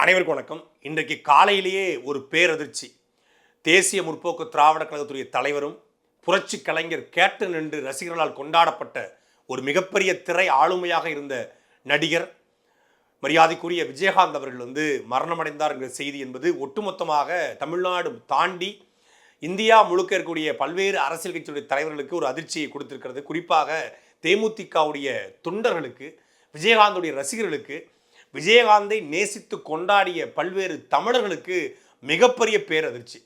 அனைவருக்கும் வணக்கம். இன்றைக்கு காலையிலேயே ஒரு பேரதிர்ச்சி. தேசிய முற்போக்கு திராவிட கழகத்துடைய தலைவரும் புரட்சி கலைஞர் கேப்டன் என்று ரசிகர்களால் கொண்டாடப்பட்ட ஒரு மிகப்பெரிய திரை ஆளுமையாக இருந்த நடிகர் மரியாதைக்குரிய விஜயகாந்த் அவர்கள் வந்து மரணமடைந்தார் என்கிற செய்தி என்பது ஒட்டுமொத்தமாக தமிழ்நாடு தாண்டி இந்தியா முழுக்க இருக்கக்கூடிய பல்வேறு அரசியல் கட்சியுடைய தலைவர்களுக்கு ஒரு அதிர்ச்சியை கொடுத்திருக்கிறது. குறிப்பாக தேமுதிகவுடைய தொண்டர்களுக்கு விஜயகாந்துடைய ரசிகர்களுக்கு விஜயகாந்தை நேசித்து கொண்டாடிய பல்வேறு தமிழர்களுக்கு மிகப்பெரிய பேரதிர்ச்சி.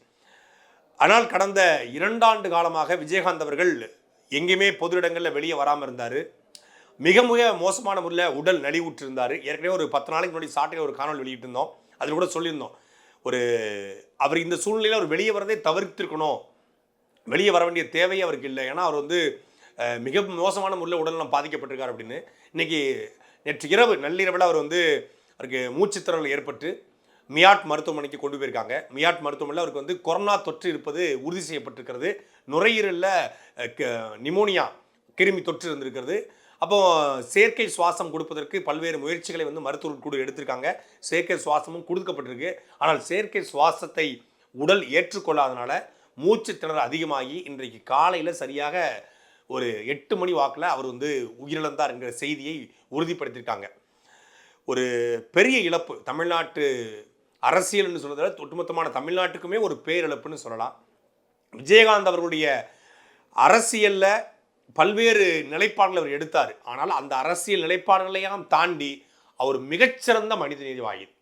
ஆனால் கடந்த இரண்டாண்டு காலமாக விஜயகாந்த் அவர்கள் எங்கேயுமே பொது இடங்களில் வெளியே வராமல் இருந்தார். மிக மிக மோசமான முறையில் உடல் நலிவுற்றிருந்தார். ஏற்கனவே ஒரு பத்து நாளைக்கு முன்னாடி சாட்டையில் ஒரு காணொலி வெளியிட்டிருந்தோம். அதில் கூட சொல்லியிருந்தோம். ஒரு அவர் இந்த சூழ்நிலையில் அவர் வெளியே வரதே தவிர்த்திருக்கணும். வெளியே வர வேண்டிய தேவை அவருக்கு இல்லை. ஏன்னா அவர் வந்து மிக மோசமான முறையில் உடல்நலம் பாதிக்கப்பட்டிருக்கார் அப்படின்னு. இன்னைக்கு நேற்று இரவு நள்ளிரவில் அவர் வந்து அவருக்கு மூச்சுத்திறல் ஏற்பட்டு மியாட் மருத்துவமனைக்கு கொண்டு போயிருக்காங்க. மியாட் மருத்துவமனையில் அவருக்கு வந்து கொரோனா தொற்று இருப்பது உறுதி செய்யப்பட்டிருக்கிறது. நுரையீரலில் க- நிமோனியா கிருமி தொற்று இருந்திருக்கிறது. அப்போ செயற்கை சுவாசம் கொடுப்பதற்கு பல்வேறு முயற்சிகளை வந்து மருத்துவர்கள் கூட எடுத்திருக்காங்க. செயற்கை சுவாசமும் கொடுக்கப்பட்டிருக்கு. ஆனால் செயற்கை சுவாசத்தை உடல் ஏற்றுக்கொள்ளாதனால மூச்சு திணறல் அதிகமாகி இன்றைக்கு காலையில் சரியாக ஒரு எட்டு மணி வாக்கில் அவர் வந்து உயிரிழந்தார் என்கிற செய்தியை உறுதிப்படுத்தியிருக்காங்க. ஒரு பெரிய இழப்பு தமிழ்நாட்டு அரசியல்னு சொல்றதை ஒட்டுமொத்தமான தமிழ்நாட்டுக்குமே ஒரு பேரிழப்புன்னு சொல்லலாம். விஜயகாந்த் அவர்களுடைய அரசியலில் பல்வேறு நிலைப்பாடுகளை அவர் எடுத்தார். ஆனால் அந்த அரசியல் நிலைப்பாடுகளையெல்லாம் தாண்டி அவர் மிகச்சிறந்த மனிதநேயவாதி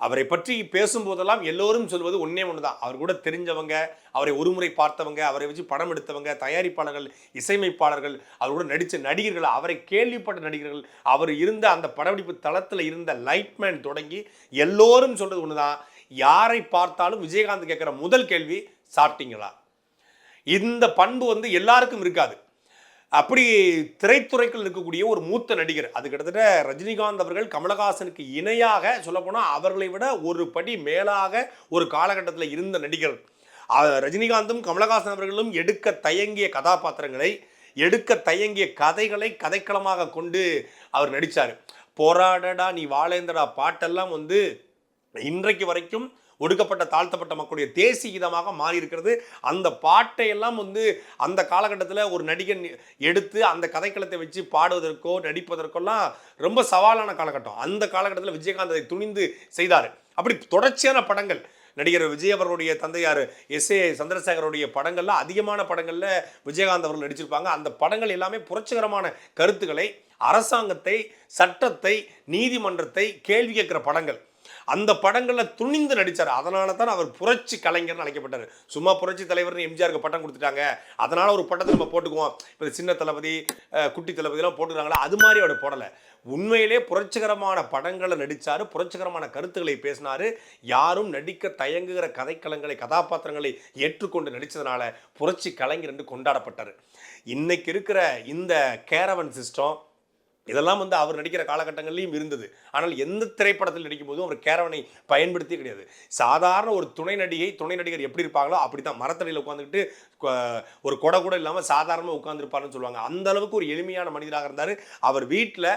அவரை பற்றி பேசும்போதெல்லாம் எல்லோரும் சொல்வது ஒன்றே ஒன்று தான் அவர் கூட தெரிஞ்சவங்க அவரை ஒருமுறை பார்த்தவங்க அவரை வச்சு படம் எடுத்தவங்க தயாரிப்பாளர்கள் இசையமைப்பாளர்கள் அவர் கூட நடித்த நடிகர்கள் அவரை கேள்விப்பட்ட நடிகர்கள் அவர் இருந்த அந்த படப்பிடிப்பு தளத்தில் இருந்த லைட்மேன் தொடங்கி எல்லோரும் சொல்கிறது ஒன்று தான் யாரை பார்த்தாலும் விஜயகாந்த் கேட்குற முதல் கேள்வி சாப்பிட்டீங்களா? இந்த பண்பு வந்து எல்லாருக்கும் இருக்காது. அப்படி திரைத்துறைக்குள் இருக்கக்கூடிய ஒரு மூத்த நடிகர் அது கிட்டத்தட்ட ரஜினிகாந்த் அவர்கள் கமலஹாசனுக்கு இணையாக சொல்லப்போனால் அவர்களை விட ஒரு படி மேலாக ஒரு காலகட்டத்தில் இருந்த நடிகர். ரஜினிகாந்தும் கமலஹாசன் அவர்களும் எடுக்க தயங்கிய கதாபாத்திரங்களை எடுக்க தயங்கிய கதைகளை கதைக்களமாக கொண்டு அவர் நடித்தார் போராடடா நீ வாழேந்தடா பாட்டெல்லாம் வந்து இன்றைக்கு வரைக்கும் ஒடுக்கப்பட்ட தாழ்த்தப்பட்ட மக்களுடைய தேசிய கீதமாக மாறி இருக்கிறது அந்த பாட்டை எல்லாம் வந்து அந்த காலகட்டத்தில் ஒரு நடிகன் எடுத்து அந்த கதைக்களத்தை வச்சு பாடுவதற்கோ நடிப்பதற்கெல்லாம் ரொம்ப சவாலான காலகட்டம். அந்த காலகட்டத்தில் விஜயகாந்த் அதை துணிந்து செய்தார். அப்படி தொடர்ச்சியான படங்கள். நடிகர் விஜய் அவர்களுடைய தந்தையார் எஸ் ஏ சந்திரசேகருடைய படங்கள்ல அதிகமான படங்களில் விஜயகாந்த் அவர்கள் நடிச்சிருப்பாங்க. அந்த படங்கள் எல்லாமே புரட்சிகரமான கருத்துக்களை அரசாங்கத்தை சட்டத்தை நீதிமன்றத்தை கேள்வி கேட்கிற படங்கள். அந்த படங்களில் துணிந்து நடித்தார் அதனால தான் அவர் புரட்சி கலைஞர்னு அழைக்கப்பட்டார். சும்மா புரட்சி தலைவர்னு எம்ஜிஆருக்கு பட்டம் கொடுத்துட்டாங்க. அதனால் ஒரு பட்டத்தை நம்ம போட்டுக்குவோம். இப்போ சின்ன தளபதி குட்டி தளபதிலாம் போட்டுக்கிறாங்களா? அது மாதிரி அவர் போடலை. உண்மையிலே புரட்சிகரமான படங்களை நடித்தார் புரட்சிகரமான கருத்துக்களை பேசினார். யாரும் நடிக்க தயங்குகிற கதைக்களங்களை கதாபாத்திரங்களை ஏற்றுக்கொண்டு நடித்ததுனால புரட்சி கலைஞர் என்று கொண்டாடப்பட்டார். இன்னைக்கு இருக்கிற இந்த கேரவன் சிஸ்டம் இதெல்லாம் வந்து அவர் நடிக்கிற காலகட்டங்கள்லையும் இருந்தது. ஆனால் எந்த திரைப்படத்தில் நடிக்கும் போதும் அவர் கேரவனை பயன்படுத்தி கிடையாது. சாதாரண ஒரு துணை நடிகை துணை நடிகர் எப்படி இருப்பாங்களோ அப்படி தான் மரத்தடியில் உட்காந்துக்கிட்டு ஒரு கொடை கூட இல்லாமல் சாதாரணமாக உட்காந்துருப்பாருன்னு சொல்லுவாங்க. அந்த அளவுக்கு ஒரு எளிமையான மனிதராக இருந்தார். அவர் வீட்டில்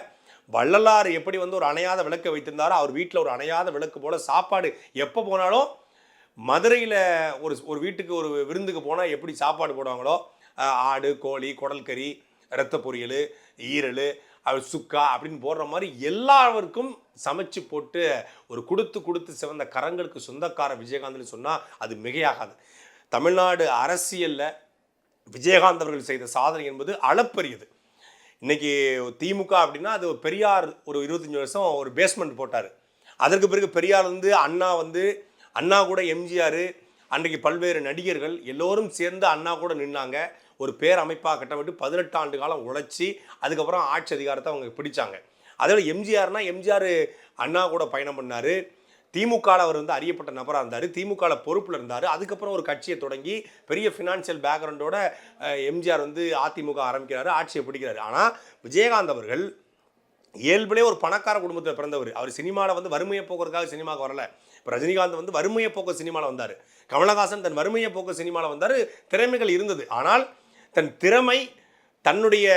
வள்ளலார் எப்படி வந்து ஒரு அணையாத விளக்கை வைத்திருந்தாரோ அவர் வீட்டில் ஒரு அணையாத விளக்கு போல் சாப்பாடு எப்போ போனாலும் மதுரையில் ஒரு ஒரு வீட்டுக்கு ஒரு விருந்துக்கு போனால் எப்படி சாப்பாடு போடுவாங்களோ ஆடு கோழி குடல் கறி ரத்த பொரியல் ஈரல் அவர் சுக்கா அப்படின்னு போடுற மாதிரி எல்லாருக்கும் சமைச்சு போட்டு ஒரு கொடுத்து கொடுத்து சிவந்த கரங்களுக்கு சொந்தக்கார விஜயகாந்த்னு சொன்னால் அது மிகையாகாது. தமிழ்நாடு அரசியலில் விஜயகாந்த் அவர்கள் செய்த சாதனை என்பது அளப்பரியது. இன்றைக்கி திமுக அப்படின்னா அது பெரியார் ஒரு இருபத்தஞ்சி வருஷம் ஒரு பேஸ்மெண்ட் போட்டார். அதற்கு பிறகு பெரியார் வந்து அண்ணா வந்து அண்ணா கூட எம்ஜிஆர் அன்றைக்கு பல்வேறு நடிகர்கள் எல்லோரும் சேர்ந்து அண்ணா கூட நின்னாங்க. ஒரு பேரமைப்பாக கட்டப்பட்டு பதினெட்டு ஆண்டு காலம் உழைச்சி அதுக்கப்புறம் ஆட்சி அதிகாரத்தை அவங்க பிடிச்சாங்க. அதோட எம்ஜிஆர்னா எம்ஜிஆர் அண்ணா கூட பயணம் பண்ணார். திமுகவில் அவர் வந்து அறியப்பட்ட நபராக இருந்தார். திமுகவில் பொறுப்பில் இருந்தார். அதுக்கப்புறம் ஒரு கட்சியை தொடங்கி பெரிய ஃபினான்ஷியல் பேக்ரவுண்டோட எம்ஜிஆர் வந்து அதிமுக ஆரம்பிக்கிறாரு ஆட்சியை பிடிக்கிறாரு. ஆனால் விஜயகாந்த் அவர்கள் இயல்பிலே ஒரு பணக்கார குடும்பத்தில் பிறந்தவர். அவர் சினிமாவில் வந்து வறுமையை போக்குறதுக்காக சினிமாவுக்கு வரல. இப்போ ரஜினிகாந்த் வந்து வறுமையை போக்க சினிமாவில் வந்தார். கமலஹாசன் தன் வறுமையை போக்க சினிமாவில் வந்தார். திறமைகள் இருந்தது. ஆனால் தன் திறமை தன்னுடைய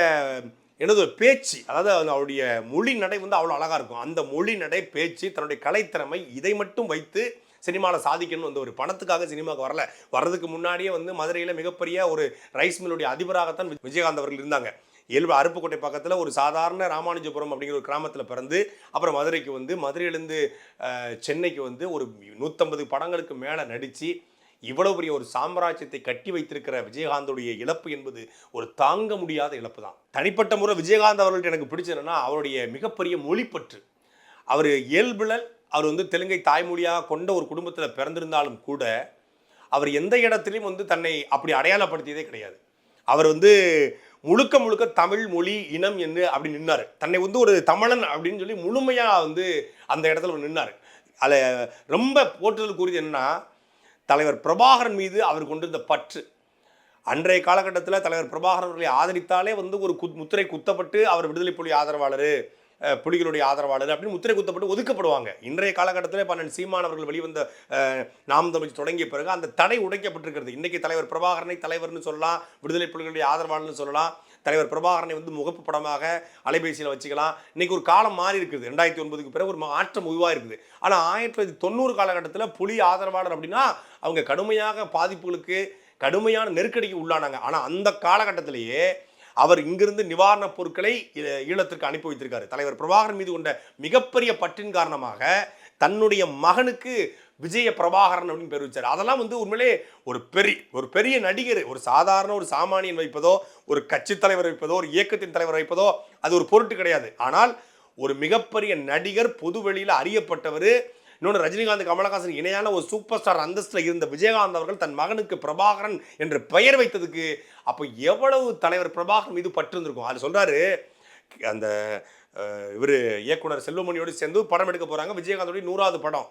எனது ஒரு பேச்சு அதாவது அவருடைய மொழி நடை வந்து அவ்வளோ அழகாக இருக்கும். அந்த மொழி நடை பேச்சு தன்னுடைய கலைத்திறமை இதை மட்டும் வைத்து சினிமாவில் சாதிக்கணும் வந்து ஒரு பணத்துக்காக சினிமாவுக்கு வரல. வர்றதுக்கு முன்னாடியே வந்து மதுரையில் மிகப்பெரிய ஒரு ரைஸ் மில்லுடைய அதிபராகத்தான் விஜயகாந்த் அவர்கள் இருந்தாங்க. இயல்பு அருப்புக்கோட்டை பக்கத்தில் ஒரு சாதாரண ராமானுஜபுரம் அப்படிங்கிற ஒரு கிராமத்தில் பிறந்து அப்புறம் மதுரைக்கு வந்து மதுரையிலேருந்து சென்னைக்கு வந்து ஒரு நூற்றம்பது படங்களுக்கு மேலே நடித்து இவ்வளவு பெரிய ஒரு சாம்ராஜ்யத்தை கட்டி வைத்திருக்கிற விஜயகாந்தோடைய இழப்பு என்பது ஒரு தாங்க முடியாத இழப்பு தான். தனிப்பட்ட முறை விஜயகாந்த் அவர்கள்ட்ட எனக்கு பிடிச்சதுன்னா அவருடைய மிகப்பெரிய மொழிப்பற்று. அவர் இயல்பில் அவர் வந்து தெலுங்கை தாய்மொழியாக கொண்ட ஒரு குடும்பத்தில் பிறந்திருந்தாலும் கூட அவர் எந்த இடத்துலையும் வந்து தன்னை அப்படி அடையாளப்படுத்தியதே கிடையாது. அவர் வந்து முழுக்க முழுக்க தமிழ் மொழி இனம் என்று அப்படி நின்னார். தன்னை வந்து ஒரு தமிழன் அப்படின்னு சொல்லி முழுமையாக வந்து அந்த இடத்துல நின்னார். அதில் ரொம்ப போற்றுதல் கூறியது என்னன்னா தலைவர் பிரபாகரன் மீது அவர் கொண்டிருந்த பற்று. அன்றைய காலகட்டத்தில் தலைவர் பிரபாகரன் அவர்களை ஆதரித்தாலே வந்து ஒரு குத் முத்திரை குத்தப்பட்டு அவர் விடுதலை புலி ஆதரவாளர் புலிகளுடைய ஆதரவாளர் அப்படின்னு முத்திரை குத்தப்பட்டு ஒதுக்கப்படுவாங்க. இன்றைய காலகட்டத்தில் பன்னெண்டு சீமான் அவர்கள் வெளிவந்த நாம் தமிழ் தொடங்கிய பிறகு அந்த தடை உடைக்கப்பட்டிருக்கிறது. இன்றைக்கு தலைவர் பிரபாகரனை தலைவர்னு சொல்லலாம் விடுதலை புலிகளுடைய ஆதரவாளர்னு சொல்லலாம். தலைவர் பிரபாகரனை வந்து முகப்பு படமாக அலைபேசியில் வச்சுக்கலாம். இன்றைக்கி ஒரு காலம் மாறி இருக்குது. ரெண்டாயிரத்தி ஒன்பதுக்கு பிறகு ஒரு மாற்றம் உருவாக இருக்குது. ஆனால் ஆயிரத்தி தொள்ளாயிரத்தி தொண்ணூறு காலகட்டத்தில் புலி ஆதரவாளர் அப்படின்னா அவங்க கடுமையாக பாதிப்புகளுக்கு கடுமையான நெருக்கடிக்கு உள்ளானாங்க. ஆனால் அந்த காலகட்டத்திலேயே அவர் இங்கிருந்து நிவாரணப் பொருட்களை ஈழத்திற்கு அனுப்பி வைத்திருக்காரு. தலைவர் பிரபாகரன் மீது கொண்ட மிகப்பெரிய பற்றின் காரணமாக தன்னுடைய மகனுக்கு விஜய பிரபாகரன் அப்படின்னு பேர் வச்சார். அதெல்லாம் வந்து உண்மையிலே ஒரு பெரிய ஒரு பெரிய நடிகர் ஒரு சாதாரண ஒரு சாமானியன் வைப்பதோ ஒரு கட்சி தலைவர் வைப்பதோ ஒரு இயக்கத்தின் தலைவர் வைப்பதோ அது ஒரு பொருட்டு கிடையாது. ஆனால் ஒரு மிகப்பெரிய நடிகர் பொது வெளியில் அறியப்பட்டவர் இன்னொன்று ரஜினிகாந்த் கமலஹாசன் இணையான ஒரு சூப்பர் ஸ்டார் அந்தஸ்தில் இருந்த விஜயகாந்த் அவர்கள் தன் மகனுக்கு பிரபாகரன் என்று பெயர் வைத்ததுக்கு அப்போ எவ்வளவு தலைவர் பிரபாகரன் மீது பற்று இருந்திருக்கும்? அது சொல்கிறாரு அந்த இவர் இயக்குனர் செல்வமணியோடு சேர்ந்து படம் எடுக்க போகிறாங்க விஜயகாந்தோடைய நூறாவது படம்.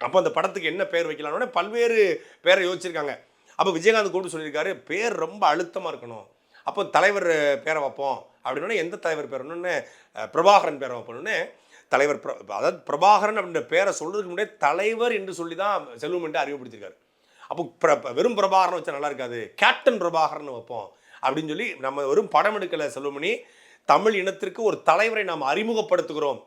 அப்போ அந்த படத்துக்கு என்ன பேர் வைக்கலாம்னு பல்வேறு பேரை யோசிச்சிருக்காங்க. அப்போ விஜயகாந்த் கூப்பிட்டு சொல்லியிருக்காரு பேர் ரொம்ப அழுத்தமாக இருக்கணும். அப்போ தலைவர் பேரை வைப்போம். அப்படின்னா எந்த தலைவர் பேரணுன்னு பிரபாகரன் பேரை வைப்போம்னு தலைவர் பிர அதாவது பிரபாகரன் அப்படின்ற பேரை சொல்றதுக்கு முன்னாடியே தலைவர் என்று சொல்லி தான் செல்வம் என்று அப்போ பிர வெறும் பிரபாகரன் வச்சா நல்லா இருக்காது. கேப்டன் பிரபாகரன் வைப்போம். அப்படின்னு சொல்லி நம்ம வெறும் படம் எடுக்கலை செல்வமணி. தமிழ் இனத்திற்கு ஒரு தலைவரை நாம் அறிமுகப்படுத்துகிறோம்.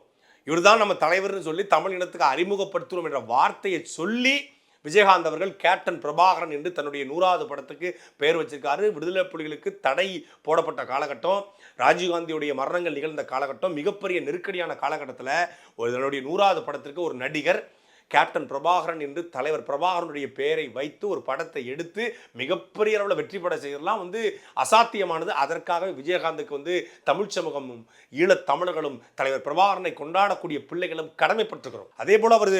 இவர்தான் நம்ம தலைவர்னு சொல்லி தமிழ் இனத்துக்கு அறிமுகப்படுத்துகிறோம் என்ற வார்த்தையை சொல்லி விஜயகாந்த் அவர்கள் கேப்டன் பிரபாகரன் என்று தன்னுடைய நூறாவது படத்துக்கு பெயர் வச்சிருக்காரு. விடுதலை புலிகளுக்கு தடை போடப்பட்ட காலகட்டம் ராஜீவ்காந்தியுடைய மரணங்கள் நிகழ்ந்த காலகட்டம் மிகப்பெரிய நெருக்கடியான காலகட்டத்தில் ஒரு தன்னுடைய நூறாவது படத்திற்கு ஒரு நடிகர் கேப்டன் பிரபாகரன் என்று தலைவர் பிரபாகரனுடைய பெயரை வைத்து ஒரு படத்தை எடுத்து மிகப்பெரிய அளவில் வெற்றி பட செய்யலாம் வந்து அசாத்தியமானது. அதற்காக விஜயகாந்துக்கு வந்து தமிழ் சமூகமும் ஈழத்தமிழர்களும் தலைவர் பிரபாகரனை கொண்டாடக்கூடிய பிள்ளைகளும் கடமைப்பட்டிருக்கிறோம். அதே போல் அவர்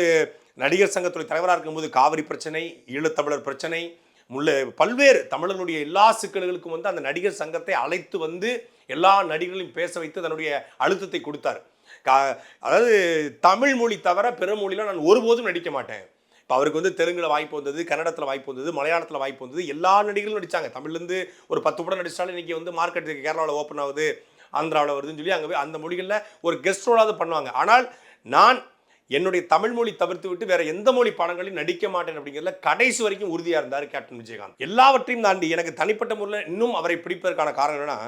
நடிகர் சங்கத்துடைய தலைவராக இருக்கும்போது காவிரி பிரச்சனை ஈழத்தமிழர் பிரச்சனை முல்லை பல்வேறு தமிழர்களுடைய எல்லா சிக்கல்களுக்கும் வந்து அந்த நடிகர் சங்கத்தை அழைத்து வந்து எல்லா நடிகர்களையும் பேச வைத்து தன்னுடைய அழுத்தத்தை கொடுத்தார். கா அதாவது தமிழ் மொழி தவிர பிற மொழியில் நான் ஒருபோதும் நடிக்க மாட்டேன். இப்போ அவருக்கு வந்து தெலுங்கில் வாய்ப்பு வந்தது கன்னடத்தில் வாய்ப்பு வந்தது மலையாளத்தில் வாய்ப்பு வந்தது எல்லா நடிகர்களும் நடிச்சாங்க. தமிழ்லேருந்து ஒரு பத்து படம் நடிச்சாலும் இன்றைக்கி வந்து மார்க்கெட் கேரளாவில் ஓப்பன் ஆகுது ஆந்திராவில் வருதுன்னு சொல்லி அங்கே போய் அந்த மொழிகளில் ஒரு கெஸ்ட் ரோலாவது பண்ணுவாங்க. ஆனால் நான் என்னுடைய தமிழ் மொழி தவிர்த்து விட்டு வேற எந்த மொழி படங்களையும் நடிக்க மாட்டேன் அப்படிங்கிறதுல கடைசி வரைக்கும் உறுதியாக இருந்தார் கேப்டன் விஜயகாந்த். எல்லாவற்றையும் தாண்டி எனக்கு தனிப்பட்ட முறையில் இன்னும் அவரை பிடிப்பதற்கான காரணம் என்னன்னா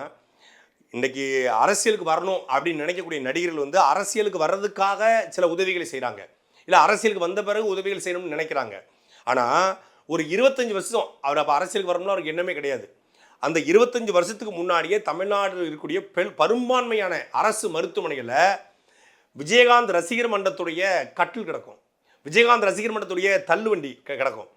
இன்னைக்கு அரசியலுக்கு வரணும் அப்படின்னு நினைக்கக்கூடிய நடிகர்கள் வந்து அரசியலுக்கு வர்றதுக்காக சில உதவிகளை செய்கிறாங்க இல்லை அரசியலுக்கு வந்த பிறகு உதவிகள் செய்யணும்னு நினைக்கிறாங்க. ஆனால் ஒரு இருபத்தஞ்சி வருஷம் அவர் அப்போ அரசியலுக்கு வரணும்னு அவருக்கு எண்ணமே கிடையாது. அந்த இருபத்தஞ்சு வருஷத்துக்கு முன்னாடியே தமிழ்நாட்டில் இருக்கக்கூடிய பெண் பெரும்பான்மையான அரசு மருத்துவமனைகளில் விஜயகாந்த் ரசிகர் மன்றத்துடைய கட்டில் கிடக்கும். விஜயகாந்த் ரசிகர் மன்றத்துடைய தள்ளுவண்டி க- கிடக்கும்.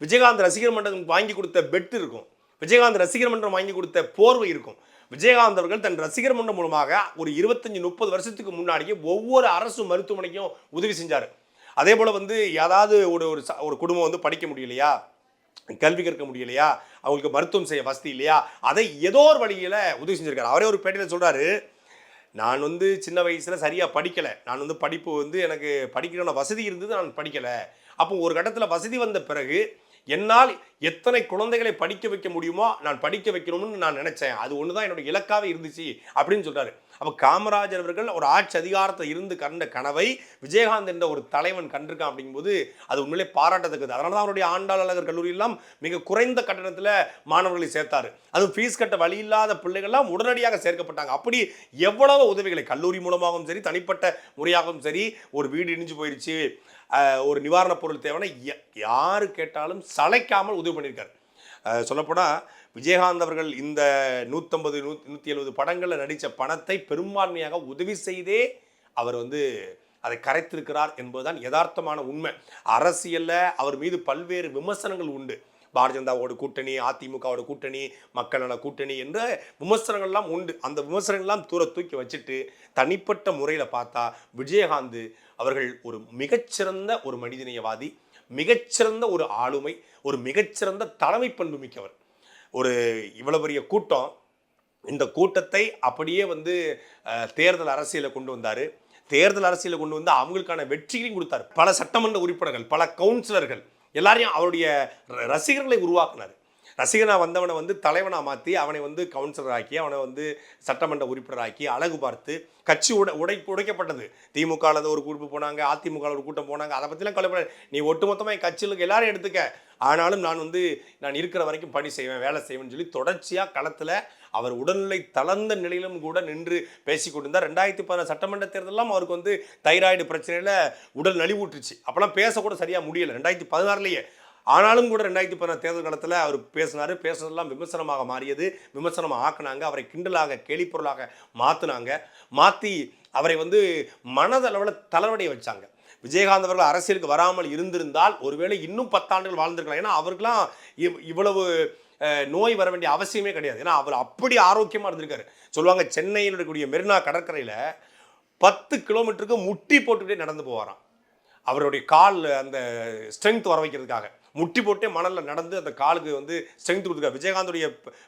விஜயகாந்த் ரசிகர் மன்றம் வாங்கி கொடுத்த பெட் இருக்கும். விஜயகாந்த் ரசிகர் மன்றம் வாங்கி கொடுத்த போர்வை இருக்கும். விஜயகாந்த் அவர்கள் தன் ரசிகர் மன்றம் மூலமாக ஒரு இருபத்தஞ்சு முப்பது வருஷத்துக்கு முன்னாடியே ஒவ்வொரு அரசு மருத்துவமனைக்கும் உதவி செஞ்சார். அதே போல் வந்து ஏதாவது ஒரு ஒரு ச- ஒரு குடும்பம் வந்து படிக்க முடியலையா? கல்வி கற்க முடியலையா? அவங்களுக்கு மருத்துவம் செய்ய வசதி இல்லையா? அதை ஏதோ ஒரு வழியில் உதவி செஞ்சுருக்காரு. அவரே ஒரு பேட்டியில் சொல்கிறாரு நான் வந்து சின்ன வயசில் சரியாக படிக்கலை. நான் வந்து படிப்பு வந்து எனக்கு படிக்கணும்ன வசதி இருந்தது நான் படிக்கலை. அப்போ ஒரு கட்டத்தில் வசதி வந்த பிறகு என்னால் எத்தனை குழந்தைகளை படிக்க வைக்க முடியுமோ நான் படிக்க வைக்கணும்னு நான் நினைச்சேன். அது ஒன்று தான் என்னோட இலக்காவே இருந்துச்சு அப்படின்னு சொல்றாரு. அப்போ காமராஜர் அவர்கள் ஒரு ஆட்சி அதிகாரத்தை இருந்து கண்ட கனவை விஜயகாந்த் என்ற ஒரு தலைவன் கண்டிருக்கான் அப்படிங்கும்போது அது உண்மையிலே பாராட்டத்தக்கது. அதனால தான் அவருடைய ஆண்டாளர் கல்லூரியெல்லாம் மிக குறைந்த கட்டணத்தில் மாணவர்களை சேர்த்தாரு. அதுவும் ஃபீஸ் கட்ட வழி இல்லாத பிள்ளைகள்லாம் உடனடியாக சேர்க்கப்பட்டாங்க. அப்படி எவ்வளவு உதவிகளை கல்லூரி மூலமாகவும் சரி தனிப்பட்ட முறையாகவும் சரி ஒரு வீடு இடிஞ்சு போயிடுச்சு ஒரு நிவாரணப் பொருள் தேவைன்னா ய- கேட்டாலும் சளைக்காமல் உதவி பண்ணியிருக்காரு. சொல்லப்போனால் விஜயகாந்த் அவர்கள் இந்த நூற்றம்பது நூ நூற்றி எழுபது படங்களில் நடித்த பணத்தை பெரும்பான்மையாக உதவி செய்தே அவர் வந்து அதை கரைத்திருக்கிறார் என்பதுதான் யதார்த்தமான உண்மை. அரசியலில் அவர் மீது பல்வேறு விமர்சனங்கள் உண்டு. பாரதிய ஜனதாவோட கூட்டணி அதிமுகவோட கூட்டணி மக்கள் நல கூட்டணி என்ற விமர்சனங்கள்லாம் உண்டு. அந்த விமர்சனங்கள்லாம் தூர தூக்கி வச்சுட்டு தனிப்பட்ட முறையில் பார்த்தா விஜயகாந்த் அவர்கள் ஒரு மிகச்சிறந்த ஒரு மனிதநேயவாதி மிகச்சிறந்த ஒரு ஆளுமை ஒரு மிகச்சிறந்த தலைமை பண்பு மிக்கவர். ஒரு இவ்வளோ பெரிய கூட்டம். இந்த கூட்டத்தை அப்படியே வந்து தேர்தல் அரசியலை கொண்டு வந்தார். தேர்தல் அரசியலை கொண்டு வந்து அவங்களுக்கான வெற்றிகளையும் கொடுத்தாரு. பல சட்டமன்ற உறுப்பினர்கள் பல கவுன்சிலர்கள் எல்லாரையும் அவருடைய ர- ரசிகர்களை உருவாக்குனார். ரசிகனாக வந்தவனை வந்து தலைவனாக மாற்றி அவனை வந்து கவுன்சிலர் ஆக்கி அவனை வந்து சட்டமன்ற உறுப்பினர் ஆக்கி அழகு பார்த்து கட்சி உடை உடை உடைக்கப்பட்டது. திமுகவில் ஒரு குரூப்பு போனாங்க அதிமுகவில் ஒரு கூட்டம் போனாங்க அதை பற்றிலாம் கவலைப்பட நீ ஒட்டுமொத்தமாக என் கட்சியில் எல்லாரும் எடுத்துக்க. ஆனாலும் நான் வந்து நான் இருக்கிற வரைக்கும் பணி செய்வேன் வேலை செய்வேன்னு சொல்லி தொடர்ச்சியாக களத்தில் அவர் உடல்நிலை தளர்ந்த நிலையிலும் கூட நின்று பேசி கொண்டிருந்தார். ரெண்டாயிரத்தி பதினாறு சட்டமன்ற தேர்தலெல்லாம் அவருக்கு வந்து தைராய்டு பிரச்சனையில் உடல் நலிவூட்டுச்சு. அப்போல்லாம் பேசக்கூட சரியாக முடியல. ரெண்டாயிரத்தி பதினாறுலேயே. ஆனாலும் கூட ரெண்டாயிரத்தி பதினாறு தேர்தல் காலத்தில் அவர் பேசினார். பேசுனதெல்லாம் விமர்சனமாக மாறியது. விமர்சனமாக ஆக்குனாங்க. அவரை கிண்டலாக கேலிப்பொருளாக மாற்றினாங்க மாற்றி அவரை வந்து மனதளவில் தளர்வடைய வச்சாங்க. விஜயகாந்த் அவர்கள் அரசியலுக்கு வராமல் இருந்திருந்தால் ஒருவேளை இன்னும் பத்தாண்டுகள் வாழ்ந்திருக்கலாம். ஏன்னா அவருக்கெல்லாம் இவ்- இவ்வளவு நோய் வர வேண்டிய அவசியமே கிடையாது. ஏன்னா அவர் அப்படி ஆரோக்கியமாக இருந்திருக்காரு. சொல்லுவாங்க சென்னையில் இருக்கக்கூடிய மெரினா கடற்கரையில் பத்து கிலோமீட்டருக்கு முட்டி போட்டுக்கிட்டே நடந்து போவாராம். அவருடைய கால் அந்த ஸ்ட்ரென்த் வர வைக்கிறதுக்காக. முட்டி போட்டே மணலில் நடந்து அந்த காலுக்கு வந்து ஸ்ட்ரென்த் கொடுத்துருக்காரு. விஜயகாந்தோடைய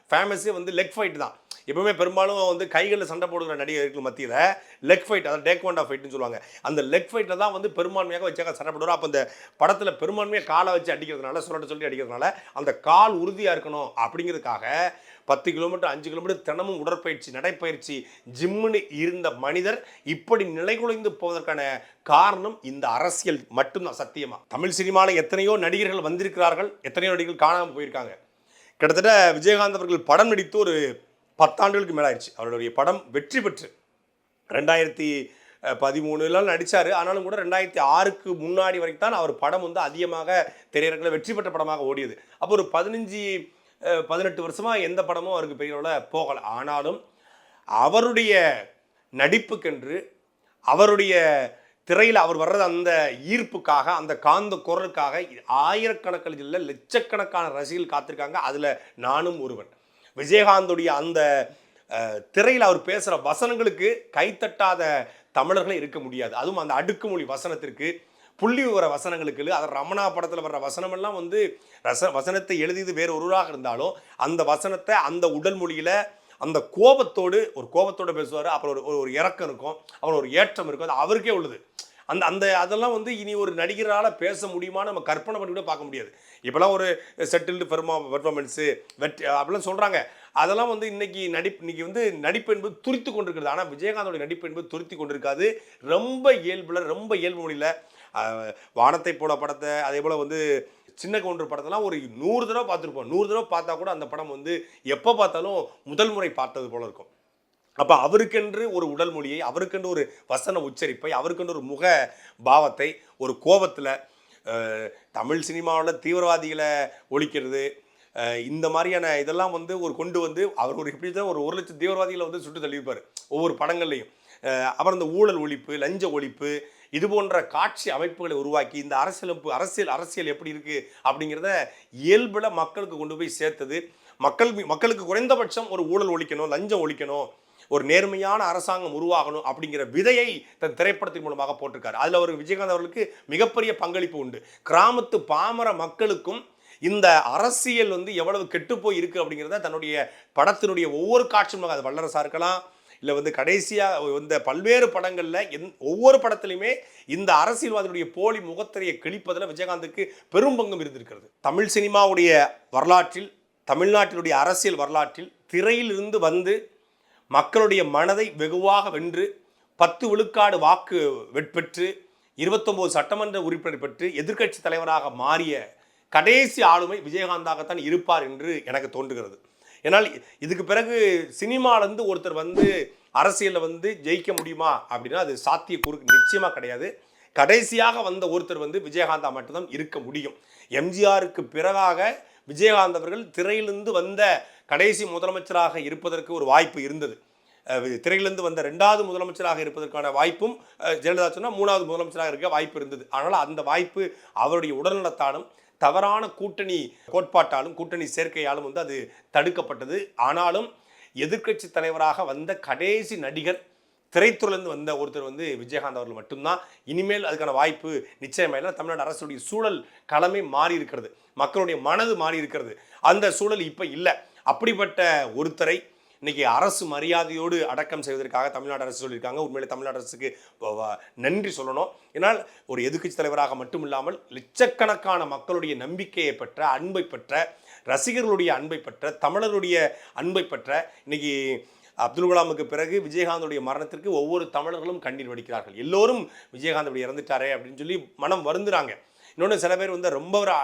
ஃபேமஸே வந்து லெக் ஃபைட் தான். எப்பவுமே பெரும்பாலும் வந்து கைகளில் சண்டை போடுகிற நடிகர்கள் மத்தியில் லெக் ஃபைட் அதாவது டேக்வாண்டா ஃபைட்னு சொல்லுவாங்க. அந்த லெக் ஃபைட்டில் தான் வந்து பெரும்பான்மையாக வச்சாங்க சண்டை போடுவார் அப்போ அந்த படத்தில் பெரும்பான்மையாக காலை வச்சு அடிக்கிறதுனால சொல்லட்ட சொல்லி அடிக்கிறதுனால அந்த கால் உறுதியாக இருக்கணும் அப்படிங்கிறதுக்காக பத்து கிலோமீட்டர் அஞ்சு கிலோமீட்டர் தினமும் உடற்பயிற்சி நடைப்பயிற்சி ஜிம்முன்னு இருந்த மனிதர் இப்படி நிலைகுலைந்து போவதற்கான காரணம் இந்த அரசியல் மட்டும்தான் சத்தியமா. தமிழ் சினிமாவில் எத்தனையோ நடிகர்கள் வந்திருக்கிறார்கள் எத்தனையோ நடிகர்கள் காணாமல் போயிருக்காங்க. கிட்டத்தட்ட விஜயகாந்த் அவர்கள் படம் நடித்து ஒரு பத்தாண்டுகளுக்கு மேலாயிருச்சு. அவருடைய படம் வெற்றி பெற்று. ரெண்டாயிரத்தி பதிமூணுலாம் நடித்தார் ஆனாலும் கூட ரெண்டாயிரத்தி ஆறுக்கு முன்னாடி வரைக்கும் தான் அவர் படம் வந்து அதிகமாக திரையரங்கில் வெற்றி பெற்ற படமாக ஓடியது. அப்போ ஒரு பதினஞ்சு பதினெட்டு வருஷமாக எந்த படமும் அவருக்கு பெரிய அளவில் போகலை. ஆனாலும் அவருடைய நடிப்புக்கென்று அவருடைய திரையில் அவர் வர்றது அந்த ஈர்ப்புக்காக அந்த காந்த குரலுக்காக ஆயிரக்கணக்கில் இல்லை லட்சக்கணக்கான ரசிகர்கள் காத்திருக்காங்க. அதில் நானும் ஒருவன். விஜயகாந்துடைய அந்த திரையில் அவர் பேசுகிற வசனங்களுக்கு கைத்தட்டாத தமிழர்களே இருக்க முடியாது. அதுவும் அந்த அடுக்குமொழி வசனத்திற்கு புள்ளி விவர வசனங்களுக்கு அது ரமணா படத்தில் வர்ற வசனமெல்லாம் வந்து ரச வசனத்தை எழுதியது வேறு ஒருவராக இருந்தாலும் அந்த வசனத்தை அந்த உடல் மொழியில் அந்த கோபத்தோடு ஒரு கோபத்தோடு பேசுவார் அப்புறம் ஒரு ஒரு இறக்கம் இருக்கும் அப்புறம் ஒரு ஏற்றம் இருக்கும் அது அவருக்கே உள்ளது. அந்த அந்த அதெல்லாம் வந்து இனி ஒரு நடிகரால் பேச முடியுமா நம்ம கற்பனை பண்ணி கூட பார்க்க முடியாது. இப்போலாம் ஒரு செட்டில்டு பெர்மா பெர்ஃபார்மன்ஸு வெற்றி அப்படிலாம் சொல்கிறாங்க அதெல்லாம் வந்து இன்னைக்கு நடிப்பு இன்னைக்கு வந்து நடிப்பு என்பது துரித்து கொண்டிருக்கிறது. ஆனால் விஜயகாந்தோட நடிப்பு என்பது துரித்து கொண்டிருக்காது. ரொம்ப இயல்பில் ரொம்ப இயல்பு மொழியில் வானத்தை போல படத்தை அதே போல் வந்து சின்ன கவுண்டர் படத்தெல்லாம் ஒரு நூறு தடவை பார்த்துருப்போம். நூறு தடவை பார்த்தா கூட அந்த படம் வந்து எப்போ பார்த்தாலும் முதல் முறை பார்த்தது போல இருக்கும். அப்போ அவருக்கென்று ஒரு உடல் மொழியை அவருக்கென்று ஒரு வசன உச்சரிப்பை அவருக்கென்று ஒரு முக பாவத்தை ஒரு கோபத்தில் தமிழ் சினிமாவில் தீவிரவாதிகளை ஒழிக்கிறது இந்த மாதிரியான இதெல்லாம் வந்து ஒரு கொண்டு வந்து அவர் ஒரு எப்படி தான் ஒரு ஒரு லட்சம் தீவிரவாதிகளை வந்து சுட்டு தள்ளியிருப்பார். ஒவ்வொரு படங்கள்லையும். அப்புறம் இந்த ஊழல் ஒழிப்பு லஞ்ச ஒழிப்பு இது போன்ற காட்சி அமைப்புகளை உருவாக்கி இந்த அரசியலமைப்பு அரசியல் அரசியல் எப்படி இருக்குது அப்படிங்கிறத இயல்பில் மக்களுக்கு கொண்டு போய் சேர்த்தது. மக்கள் மக்களுக்கு குறைந்தபட்சம் ஒரு ஊழல் ஒழிக்கணும் லஞ்சம் ஒழிக்கணும். ஒரு நேர்மையான அரசாங்கம் உருவாகணும் அப்படிங்கிற விதையை தன் திரைப்படத்தின் மூலமாக போட்டிருக்காரு. அதில் ஒரு விஜயகாந்த் அவர்களுக்கு மிகப்பெரிய பங்களிப்பு உண்டு. கிராமத்து பாமர மக்களுக்கும் இந்த அரசியல் வந்து எவ்வளவு கெட்டுப்போய் இருக்குது அப்படிங்கிறத தன்னுடைய படத்தினுடைய ஒவ்வொரு காட்சியும் அது வல்லரசா இருக்கலாம். இல்லை வந்து கடைசியாக இந்த பல்வேறு படங்களில் எந் ஒவ்வொரு படத்துலையுமே இந்த அரசியல்வாதியுடைய போலி முகத்திரையை கிழிப்பதில் விஜயகாந்துக்கு பெரும் பங்கம் இருந்திருக்கிறது. தமிழ் சினிமாவுடைய வரலாற்றில் தமிழ்நாட்டினுடைய அரசியல் வரலாற்றில் திரையிலிருந்து வந்து மக்களுடைய மனதை வெகுவாக வென்று பத்து விழுக்காடு வாக்கு வெட்பெற்று இருபத்தொம்போது சட்டமன்ற உறுப்பினர் பெற்று எதிர்க்கட்சி தலைவராக மாறிய கடைசி ஆளுமை விஜயகாந்தாகத்தான் இருப்பார் என்று எனக்கு தோன்றுகிறது. ஏன்னால் இதுக்கு பிறகு சினிமாலேருந்து ஒருத்தர் வந்து அரசியலில் வந்து ஜெயிக்க முடியுமா அப்படின்னா அது சாத்திய குறுக்கு நிச்சயமாக கிடையாது. கடைசியாக வந்த ஒருத்தர் வந்து விஜயகாந்தா மட்டும்தான் இருக்க முடியும். எம்ஜிஆருக்கு பிறகாக விஜயகாந்த் அவர்கள் திரையிலிருந்து வந்த கடைசி முதலமைச்சராக இருப்பதற்கு ஒரு வாய்ப்பு இருந்தது. திரையிலிருந்து வந்த ரெண்டாவது முதலமைச்சராக இருப்பதற்கான வாய்ப்பும் ஜெயலலிதா சொன்னால் மூணாவது முதலமைச்சராக இருக்க வாய்ப்பு இருந்தது. ஆனால் அந்த வாய்ப்பு அவருடைய உடல்நலத்தாலும் தவறான கூட்டணி கோட்பாட்டாலும் கூட்டணி சேர்க்கையாலும் வந்து அது தடுக்கப்பட்டது. ஆனாலும் எதிர்க்கட்சி தலைவராக வந்த கடைசி நடிகர் திரைத்துறையிலிருந்து வந்த ஒருத்தர் வந்து விஜயகாந்த் அவர்கள் மட்டும்தான். இனிமேல் அதுக்கான வாய்ப்பு நிச்சயமாக இல்லை தமிழ்நாடு அரசுடைய சூழல் களமே மாறி இருக்கிறது மக்களுடைய மனது மாறி இருக்கிறது அந்த சூழல் இப்போ இல்லை. அப்படிப்பட்ட ஒருத்தரை இன்னைக்கு அரசு மரியாதையோடு அடக்கம் செய்வதற்காக தமிழ்நாடு அரசு சொல்லியிருக்காங்க. உண்மையிலே தமிழ்நாடு அரசுக்கு நன்றி சொல்லணும். ஏன்னால் ஒரு எதிர்க்கட்சி தலைவராக மட்டும் இல்லாமல் லட்சக்கணக்கான மக்களுடைய நம்பிக்கையை பெற்ற அன்பை பெற்ற ரசிகர்களுடைய அன்பை பெற்ற தமிழருடைய அன்பை பெற்ற இன்னைக்கு அப்துல் கலாமுக்கு பிறகு விஜயகாந்தோடைய மரணத்திற்கு ஒவ்வொரு தமிழர்களும் கண்ணீர் வடிக்கிறார்கள். எல்லோரும் விஜயகாந்த் அப்படி இறந்துட்டாரே அப்படின்னு சொல்லி மனம் வருந்துறாங்க. இன்னொன்று சில பேர் வந்து ரொம்ப ஒரு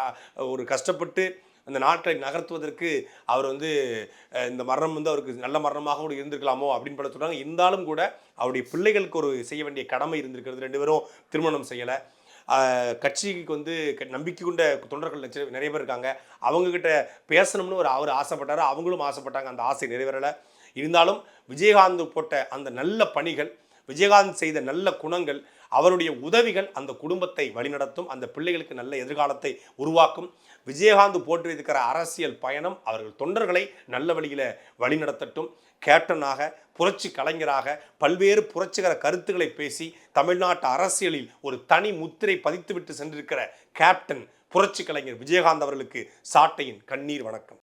ஒரு கஷ்டப்பட்டு அந்த நாட்டை நகர்த்துவதற்கு அவர் வந்து இந்த மரணம் வந்து அவருக்கு நல்ல மரணமாக கூட இருந்திருக்கலாமோ அப்படின்னு பல சொல்கிறாங்க இருந்தாலும் கூட அவருடைய பிள்ளைகளுக்கு ஒரு செய்ய வேண்டிய கடமை இருந்திருக்கிறது. ரெண்டு பேரும் திருமணம் செய்யலை. கட்சிக்கு வந்து க- நம்பிக்கை கொண்ட தொண்டர்கள் நிறைய பேர் இருக்காங்க. அவங்கக்கிட்ட பேசணும்னு ஒரு அவர் ஆசைப்பட்டார். அவங்களும் ஆசைப்பட்டாங்க. அந்த ஆசை நிறைவேறலை. இருந்தாலும் விஜயகாந்த் போட்ட அந்த நல்ல பணிகள் விஜயகாந்த் செய்த நல்ல குணங்கள் அவருடைய உதவிகள் அந்த குடும்பத்தை வழிநடத்தும் அந்த பிள்ளைகளுக்கு நல்ல எதிர்காலத்தை உருவாக்கும். விஜயகாந்த் போற்றியிருக்கிற அரசியல் பயணம் அவர்கள் தொண்டர்களை நல்ல வழியில் வழிநடத்தட்டும். கேப்டனாக புரட்சி கலைஞராக பல்வேறு புரட்சிகர கருத்துக்களை பேசி தமிழ்நாட்டு அரசியலில் ஒரு தனி முத்திரை பதித்துவிட்டு சென்றிருக்கிற கேப்டன் புரட்சி கலைஞர் விஜயகாந்த் அவர்களுக்கு சாட்டையின் கண்ணீர் வணக்கம்.